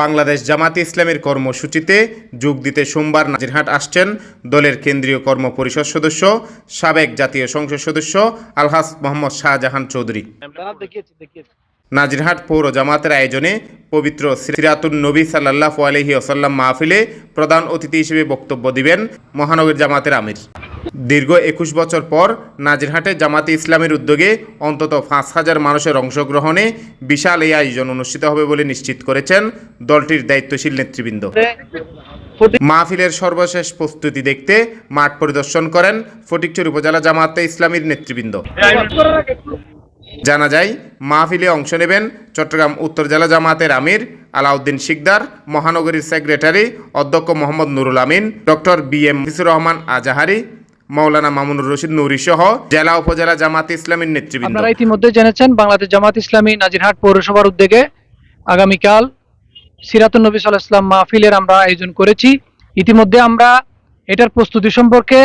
বাংলাদেশ জামাতে ইসলামের কর্মসূচিতে যোগ দিতে সোমবার নাজিরহাট আসছেন দলের কেন্দ্রীয় কর্ম পরিষদ সদস্য, সাবেক জাতীয় সংসদ সদস্য আলহাস মোহাম্মদ শাহজাহান চৌধুরী। নাজিরহাট পৌর জামাতের আয়োজনে পবিত্র সিরাতুন নবী সাল্লাহ আলহি ওসাল্লাম মাহফিলে প্রধান অতিথি হিসেবে বক্তব্য দিবেন মহানগর জামাতের আমির। দীর্ঘ একুশ বছর পর নাজিরহাটে জামাতে ইসলামের উদ্যোগে অন্তত পাঁচ হাজার মানুষের অংশগ্রহণে বিশাল এই আয়োজন অনুষ্ঠিত হবে বলে নিশ্চিত করেছেন দলটির দায়িত্বশীল নেতৃবৃন্দ। মাহফিলের সর্বশেষ প্রস্তুতি দেখতে মাঠ পরিদর্শন করেন ফটিকচুর উপজেলা জামাতে ইসলামীর নেতৃবৃন্দ। জানা যায়, মাহফিলে অংশ নেবেন চট্টগ্রাম উত্তর জেলা জামাতের আমির, আলাউদ্দিন শিকদার, মহানগরীর সেক্রেটারি, অধ্যক্ষ Mohammad Nurul Amin, doctor B M Fisur Rahman Azhari Maulana Mamunur Rashid Nuri সহ জেলা উপজেলা জামাতে ইসলামীর নেতৃবৃন্দ। আপনারা ইতিমধ্যে জেনেছেন বাংলাদেশ জামাত ইসলামী নাজিরহাট পৌরসভার উদ্যোগে আগামীকাল সিরাতুল নবী সাল্লাহ ইসলাম মাহফিলের আমরা আয়োজন করেছি। ইতিমধ্যে আমরা এটার প্রস্তুতি সম্পর্কে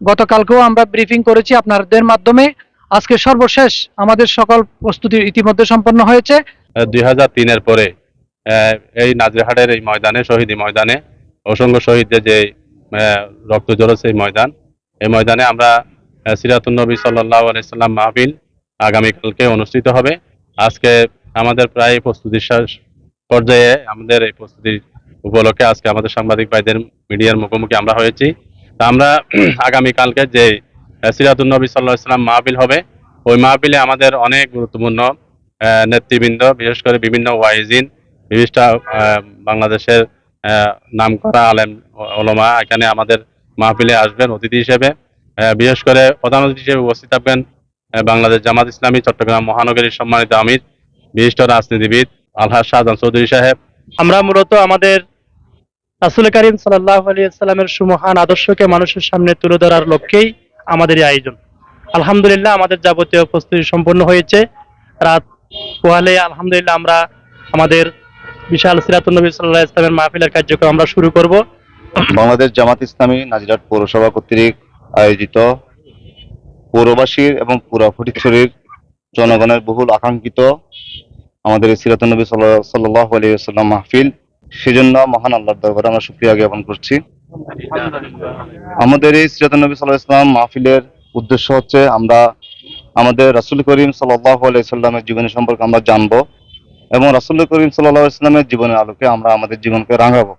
গতকালকেও আমরা ব্রিফিং করেছি আপনাদের মাধ্যমে। আজকে সর্বশেষ আমাদের সকল প্রস্তুতি ইতিমধ্যে সম্পন্ন হয়েছে। দুই হাজার তিনের পরে আহ, এই নাজিরহাটের এই ময়দানে শহীদি ময়দানে অসংখ্য শহীদদের যে আহ, রক্ত জড়েছে এই ময়দান এই ময়দানে আমরা আহ, সিরাতুন নবী সাল্লাহ আলাইসাল্লাম মাহফিল আগামীকালকে অনুষ্ঠিত হবে। আজকে আমাদের প্রায় প্রস্তুতি পর্যায়ে আমাদের এই প্রস্তুতির উপলক্ষে আজকে আমাদের সাংবাদিক ভাইদের মিডিয়ার মুখোমুখি আমরা হয়েছি। তা আমরা আগামীকালকে যে আহ, সাল্লাহ ইসলাম মাহফিল হবে ওই মাহফিলে আমাদের অনেক গুরুত্বপূর্ণ নেতৃবৃন্দ বিশেষ করে বিভিন্ন ওয়াইজিন আহ, বাংলাদেশের আহ, নামকরা আলেম ওলমা এখানে আমাদের মাহফিলে আসবেন, অতিথি হিসেবে। বিশেষ করে প্রধান অতিথি হিসেবে উপস্থিত থাকবেন বাংলাদেশ জামাত ইসলামী, চট্টগ্রাম মহানগরীর সম্মানিত আমির, বিশিষ্ট রাজনীতিবিদ আলহাজ শাহজাহান চৌধুরী সাহেব। আমরা মূলত আমাদের রাসুল করিম আলিয়াল্লামের সুমহান আদর্শকে মানুষের সামনে তুলে ধরার লক্ষ্যেই আমাদের এই আয়োজন। আলহামদুলিল্লাহ আমাদের যাবতীয় প্রস্তুতি সম্পন্ন হয়েছে। রাত পোহালে আলহামদুলিল্লাহ আমরা আমাদের বিশাল সিরাতুল নবী সাল্লাহ ইসলামের মাহফিলের কার্যক্রম আমরা শুরু করব। বাংলাদেশ জামাত ইসলামী নাজিরাট পৌরসভা কর্তৃক আয়োজিত পৌরবাসীর এবং পুরা ফটিকছড়ির জনগণের বহুল আকাঙ্ক্ষিত আমাদের এই সিরাতুল নবী সাল্লাহ আলিয়াল্লাম মাহফিল, সেজন্য মহান আল্লাহর দরবারে আমরা সুক্রিয়া জ্ঞাপন করছি। আমাদের এই সিরাতুল নবী সাল্লাহ ইসলাম মাহফিলের উদ্দেশ্য হচ্ছে আমরা আমাদের রাসুল করিম সাল্লাহ আলাইসাল্লামের জীবনী সম্পর্কে আমরা জানব এবং রাসুল করিম সাল্লাহ ইসলামের জীবনের আলোকে আমরা আমাদের জীবনকে রাঙাবো।